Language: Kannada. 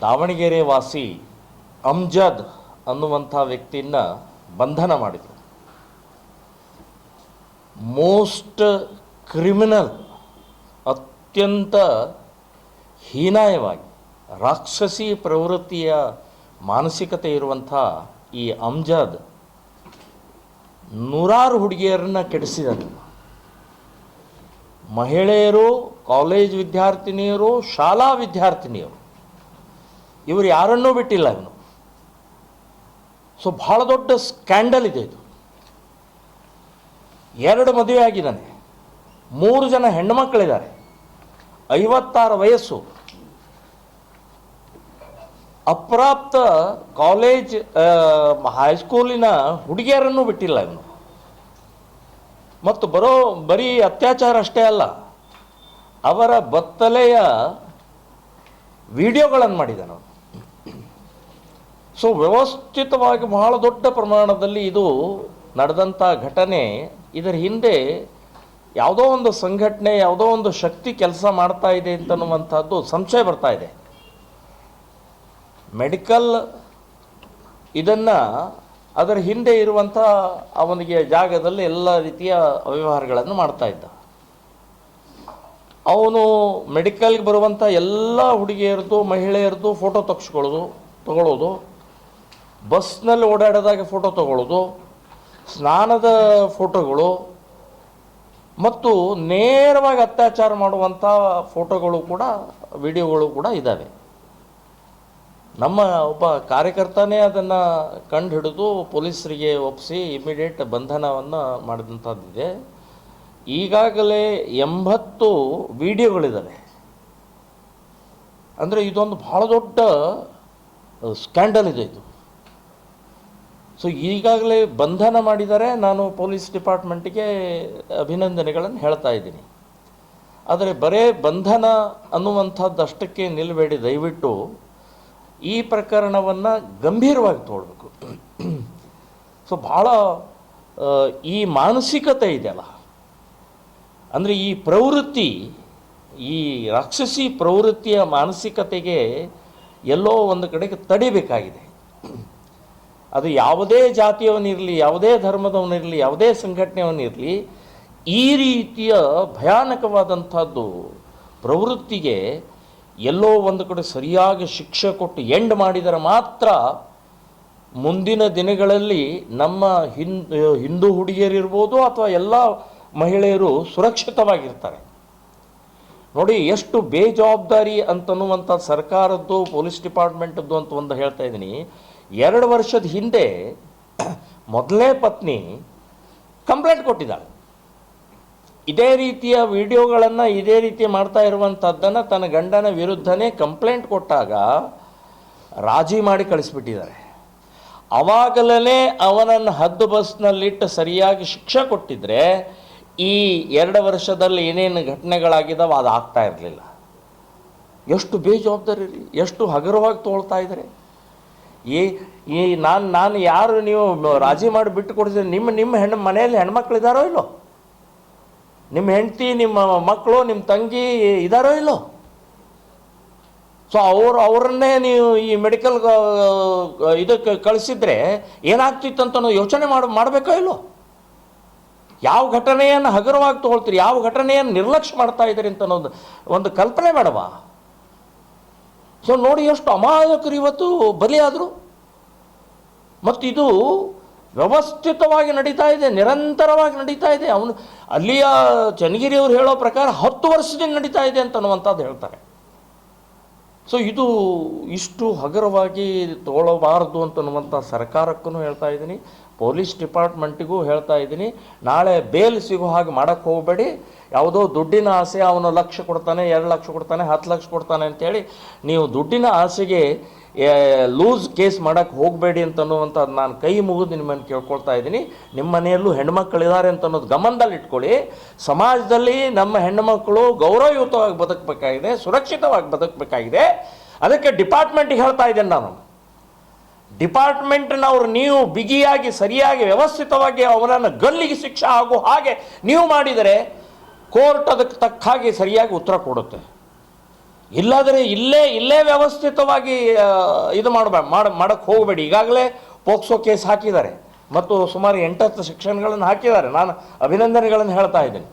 ದಾವಣಗೆರೆ ವಾಸಿ ಅಮ್ಜದ್ ಅನ್ನುವಂಥ ವ್ಯಕ್ತಿಯನ್ನು ಬಂಧನ ಮಾಡಿದರು. ಮೋಸ್ಟ್ ಕ್ರಿಮಿನಲ್, ಅತ್ಯಂತ ಹೀನಾಯವಾಗಿ, ರಾಕ್ಷಸಿ ಪ್ರವೃತ್ತಿಯ ಮಾನಸಿಕತೆ ಇರುವಂಥ ಈ ಅಮ್ಜದ್ ನೂರಾರು ಹುಡುಗಿಯರನ್ನು ಕೆಡಿಸಿದನು. ಮಹಿಳೆಯರು, ಕಾಲೇಜ್ ವಿದ್ಯಾರ್ಥಿನಿಯರು, ಶಾಲಾ ವಿದ್ಯಾರ್ಥಿನಿಯರು. ಇವರು ಯಾರನ್ನೂ ಬಿಟ್ಟಿಲ್ಲ ಇವನು. ಸೊ ಭಾಳ ದೊಡ್ಡ ಸ್ಕ್ಯಾಂಡಲ್ ಇದೆ ಇದು. ಎರಡು ಮದುವೆ ಆಗಿದ್ದಾನೆ. ಮೂರು ಜನ ಹೆಣ್ಣುಮಕ್ಕಳಿದ್ದಾರೆ. ಐವತ್ತಾರು ವಯಸ್ಸು. ಅಪ್ರಾಪ್ತ ಕಾಲೇಜ್ ಹೈಸ್ಕೂಲಿನ ಹುಡುಗಿಯರನ್ನು ಬಿಟ್ಟಿಲ್ಲ ಇವನು. ಮತ್ತು ಬರೋ, ಬರೀ ಅತ್ಯಾಚಾರ ಅಷ್ಟೇ ಅಲ್ಲ, ಅವರ ಬತ್ತಲೆಯ ವಿಡಿಯೋಗಳನ್ನು ಮಾಡಿದ್ದಾನೆ ಅವನು. ಸೊ ವ್ಯವಸ್ಥಿತವಾಗಿ ಬಹಳ ದೊಡ್ಡ ಪ್ರಮಾಣದಲ್ಲಿ ಇದು ನಡೆದಂಥ ಘಟನೆ. ಇದರ ಹಿಂದೆ ಯಾವುದೋ ಒಂದು ಸಂಘಟನೆ, ಯಾವುದೋ ಒಂದು ಶಕ್ತಿ ಕೆಲಸ ಮಾಡ್ತಾ ಇದೆ ಅಂತನ್ನುವಂಥದ್ದು ಸಂಶಯ ಬರ್ತಾ ಇದೆ. ಮೆಡಿಕಲ್ ಇದನ್ನು ಅದರ ಹಿಂದೆ ಇರುವಂಥ ಅವನಿಗೆ ಜಾಗದಲ್ಲಿ ಎಲ್ಲ ರೀತಿಯ ಅವ್ಯವಹಾರಗಳನ್ನು ಮಾಡ್ತಾ ಇದ್ದ. ಅವನು ಮೆಡಿಕಲ್ಗೆ ಬರುವಂಥ ಎಲ್ಲ ಹುಡುಗಿಯರದ್ದು, ಮಹಿಳೆಯರದ್ದು ಫೋಟೋ ತಗ್ಸ್ಕೊಳ್ಳೋದು ತಗೊಳ್ಳೋದು ಬಸ್ನಲ್ಲಿ ಓಡಾಡಿದಾಗ ಫೋಟೋ ತಗೊಳ್ಳೋದು ಸ್ನಾನದ ಫೋಟೋಗಳು ಮತ್ತು ನೇರವಾಗಿ ಅತ್ಯಾಚಾರ ಮಾಡುವಂಥ ಫೋಟೋಗಳು ಕೂಡ, ವಿಡಿಯೋಗಳು ಕೂಡ ಇದ್ದಾವೆ. ನಮ್ಮ ಒಬ್ಬ ಕಾರ್ಯಕರ್ತನೇ ಅದನ್ನು ಕಂಡು ಹಿಡಿದು ಪೊಲೀಸರಿಗೆ ಒಪ್ಪಿಸಿ ಇಮಿಡಿಯೇಟ್ ಬಂಧನವನ್ನು ಮಾಡಿದಂಥದ್ದಿದೆ. ಈಗಾಗಲೇ ಎಂಬತ್ತು ವಿಡಿಯೋಗಳಿದ್ದಾವೆ ಅಂದರೆ ಇದೊಂದು ಭಾಳ ದೊಡ್ಡ, ಸ್ಕ್ಯಾಂಡಲ್ ಇದೆ ಇದು. ಸೊ ಈಗಾಗಲೇ ಬಂಧನ ಮಾಡಿದರೆ ನಾನು ಪೊಲೀಸ್ ಡಿಪಾರ್ಟ್ಮೆಂಟಿಗೆ ಅಭಿನಂದನೆಗಳನ್ನು ಹೇಳ್ತಾ ಇದ್ದೀನಿ. ಆದರೆ ಬರೇ ಬಂಧನ ಅನ್ನುವಂಥದ್ದು ಅಷ್ಟಕ್ಕೆ ನಿಲ್ಲಬೇಡಿ. ದಯವಿಟ್ಟು ಈ ಪ್ರಕರಣವನ್ನು ಗಂಭೀರವಾಗಿ ತೋಡಬೇಕು ಸೊ ಭಾಳ ಈ ಮಾನಸಿಕತೆ ಇದೆಯಲ್ಲ? ಅಂದರೆ ಈ ಪ್ರವೃತ್ತಿ, ಈ ರಾಕ್ಷಸಿ ಪ್ರವೃತ್ತಿಯ ಮಾನಸಿಕತೆಗೆ ಎಲ್ಲೋ ಒಂದು ಕಡೆಗೆ ತಡಿಬೇಕಾಗಿದೆ. ಅದು ಯಾವುದೇ ಜಾತಿಯವನಿರಲಿ ಯಾವುದೇ ಧರ್ಮದವನಿರಲಿ ಯಾವುದೇ ಸಂಘಟನೆಯವನಿರಲಿ ಈ ರೀತಿಯ ಭಯಾನಕವಾದಂಥದ್ದು ಪ್ರವೃತ್ತಿಗೆ ಎಲ್ಲೋ ಒಂದು ಕಡೆ ಸರಿಯಾಗಿ ಶಿಕ್ಷೆ ಕೊಟ್ಟು ಎಂಡ್ ಮಾಡಿದರೆ ಮಾತ್ರ ಮುಂದಿನ ದಿನಗಳಲ್ಲಿ ನಮ್ಮ ಹಿಂದ್ ಹಿಂದೂ ಹುಡುಗಿಯರಿರ್ಬೋದು ಅಥವಾ ಎಲ್ಲ ಮಹಿಳೆಯರು ಸುರಕ್ಷಿತವಾಗಿರ್ತಾರೆ. ನೋಡಿ, ಎಷ್ಟು ಬೇಜವಾಬ್ದಾರಿ ಅಂತನ್ನುವಂಥ ಸರ್ಕಾರದ್ದು, ಪೊಲೀಸ್ ಡಿಪಾರ್ಟ್ಮೆಂಟದ್ದು ಅಂತ ಒಂದು ಹೇಳ್ತಾ ಇದ್ದೀನಿ. ಎರಡು ವರ್ಷದ ಹಿಂದೆ ಮೊದಲನೇ ಪತ್ನಿ ಕಂಪ್ಲೇಂಟ್ ಕೊಟ್ಟಿದ್ದಾಳೆ. ಇದೇ ರೀತಿಯ ವಿಡಿಯೋಗಳನ್ನು ಇದೇ ರೀತಿ ಮಾಡ್ತಾ ಇರುವಂಥದ್ದನ್ನು ತನ್ನ ಗಂಡನ ವಿರುದ್ಧನೇ ಕಂಪ್ಲೇಂಟ್ ಕೊಟ್ಟಾಗ ರಾಜಿ ಮಾಡಿ ಕಳಿಸ್ಬಿಟ್ಟಿದ್ದಾರೆ. ಅವಾಗಲೇ ಅವನನ್ನು ಹದ್ದು ಬಸ್ನಲ್ಲಿಟ್ಟು ಸರಿಯಾಗಿ ಶಿಕ್ಷೆ ಕೊಟ್ಟಿದ್ರೆ ಈ ಎರಡು ವರ್ಷದಲ್ಲಿ ಏನೇನು ಘಟನೆಗಳಾಗಿದ್ದಾವೆ ಅದು ಆಗ್ತಾ ಇರಲಿಲ್ಲ. ಎಷ್ಟು ಬೇಜವಾಬ್ದಾರಿ ಎಷ್ಟು ಹಗುರವಾಗಿ ತೋಳ್ತಾ ಇದ್ದಾರೆ. ಈ ಈ ನಾನು ನಾನು ಯಾರು ನೀವು ರಾಜಿ ಮಾಡಿ ಬಿಟ್ಟು ಕೊಡ್ತೀರಿ ನಿಮ್ಮ ನಿಮ್ಮ ಹೆಣ್ಣು ಮನೆಯಲ್ಲಿ ಹೆಣ್ಮಕ್ಳು ಇದ್ದಾರೋ ಇಲ್ಲೋ? ನಿಮ್ಮ ಹೆಂಡತಿ, ನಿಮ್ಮ ಮಕ್ಕಳು ನಿಮ್ಮ ತಂಗಿ ಇದ್ದಾರೋ ಇಲ್ಲೋ? ಸೊ ಅವರು, ಅವರನ್ನೇ ನೀವು ಈ ಮೆಡಿಕಲ್ ಇದಕ್ಕೆ ಕಳಿಸಿದ್ರೆ ಏನಾಗ್ತಿತ್ತು ಅಂತ ಯೋಚನೆ ಮಾಡಿ, ಮಾಡಬೇಕೋ ಇಲ್ಲೋ? ಯಾವ ಘಟನೆಯನ್ನು ಹಗುರವಾಗಿ ತಗೊಳ್ತೀರಿ? ಯಾವ ಘಟನೆಯನ್ನು ನಿರ್ಲಕ್ಷ್ಯ ಮಾಡ್ತಾ ಇದ್ದೀರಿ ಅಂತ ಅನ್ನೋದು ಒಂದು ಕಲ್ಪನೆ ಬೇಡವಾ? ಸೊ ನೋಡಿ ಎಷ್ಟು ಅಮಾಯಕರು ಇವತ್ತು ಬಲಿಯಾದರು. ಮತ್ತಿದು ವ್ಯವಸ್ಥಿತವಾಗಿ ನಡೀತಾ ಇದೆ, ನಿರಂತರವಾಗಿ ನಡೀತಾ ಇದೆ. ಅವನು ಅಲ್ಲಿಯ ಚನ್ನಗಿರಿಯವರು ಹೇಳೋ ಪ್ರಕಾರ ಹತ್ತು ವರ್ಷದಿಂದ ನಡೀತಾ ಇದೆ ಅಂತ ಅನ್ನುವಂಥದ್ದು ಹೇಳ್ತಾರೆ. ಸೊ ಇದು ಇಷ್ಟು ಹಗುರವಾಗಿ ತಗೊಳ್ಳಬಾರದು ಅಂತನ್ನುವಂಥ ಸರ್ಕಾರಕ್ಕೂ ಹೇಳ್ತಾ ಇದ್ದೀನಿ. ಪೊಲೀಸ್ ಡಿಪಾರ್ಟ್ಮೆಂಟಿಗೂ ಹೇಳ್ತಾ ಇದ್ದೀನಿ, ನಾಳೆ ಬೇಲ್ ಸಿಗೋ ಹಾಗೆ ಮಾಡೋಕ್ಕೆ ಹೋಗಬೇಡಿ. ಯಾವುದೋ ದುಡ್ಡಿನ ಆಸೆ, ಅವನು ಲಕ್ಷ ಕೊಡ್ತಾನೆ, ಎರಡು ಲಕ್ಷ ಕೊಡ್ತಾನೆ, ಹತ್ತು ಲಕ್ಷ ಕೊಡ್ತಾನೆ ಅಂತೇಳಿ ನೀವು ದುಡ್ಡಿನ ಆಸೆಗೆ ಲೂಸ್ ಕೇಸ್ ಮಾಡೋಕ್ಕೆ ಹೋಗಬೇಡಿ ಅಂತನ್ನುವಂಥದ್ದು ನಾನು ಕೈ ಮುಗಿದು ನಿಮ್ಮನ್ನು ಕೇಳ್ಕೊಳ್ತಾ ಇದ್ದೀನಿ. ನಿಮ್ಮ ಮನೆಯಲ್ಲೂ ಹೆಣ್ಮಕ್ಳಿದ್ದಾರೆ ಅಂತ ಅನ್ನೋದು ಗಮನದಲ್ಲಿ ಇಟ್ಕೊಳ್ಳಿ. ಸಮಾಜದಲ್ಲಿ ನಮ್ಮ ಹೆಣ್ಣುಮಕ್ಕಳು ಗೌರವಯುತವಾಗಿ ಬದುಕಬೇಕಾಗಿದೆ, ಸುರಕ್ಷಿತವಾಗಿ ಬದುಕಬೇಕಾಗಿದೆ. ಅದಕ್ಕೆ ಡಿಪಾರ್ಟ್ಮೆಂಟಿಗೆ ಹೇಳ್ತಾ ಇದ್ದೇನೆ ನಾನು. ಡಿಪಾರ್ಟ್ಮೆಂಟ್ನವ್ರು ನೀವು ಬಿಗಿಯಾಗಿ, ಸರಿಯಾಗಿ, ವ್ಯವಸ್ಥಿತವಾಗಿ ಅವರನ್ನು ಗಲ್ಲಿಗೆ ಶಿಕ್ಷೆ ಆಗೋ ಹಾಗೆ ನೀವು ಮಾಡಿದರೆ ಕೋರ್ಟ್ ಅದಕ್ಕೆ ತಕ್ಕ ಹಾಗೆ ಸರಿಯಾಗಿ ಉತ್ತರ ಕೊಡುತ್ತೆ. ಇಲ್ಲಾದರೆ ಇಲ್ಲೇ ಇಲ್ಲೇ ವ್ಯವಸ್ಥಿತವಾಗಿ ಇದು ಮಾಡಬ, ಮಾಡ ಮಾಡಕ್ಕೆ ಹೋಗಬೇಡಿ. ಈಗಾಗಲೇ ಪೋಕ್ಸೋ ಕೇಸ್ ಹಾಕಿದ್ದಾರೆ. ಮತ್ತು ಸುಮಾರು ಎಂಟತ್ತು ಸೆಕ್ಷನ್ಗಳನ್ನು ಹಾಕಿದ್ದಾರೆ. ನಾನು ಅಭಿನಂದನೆಗಳನ್ನು ಹೇಳ್ತಾ ಇದ್ದೀನಿ.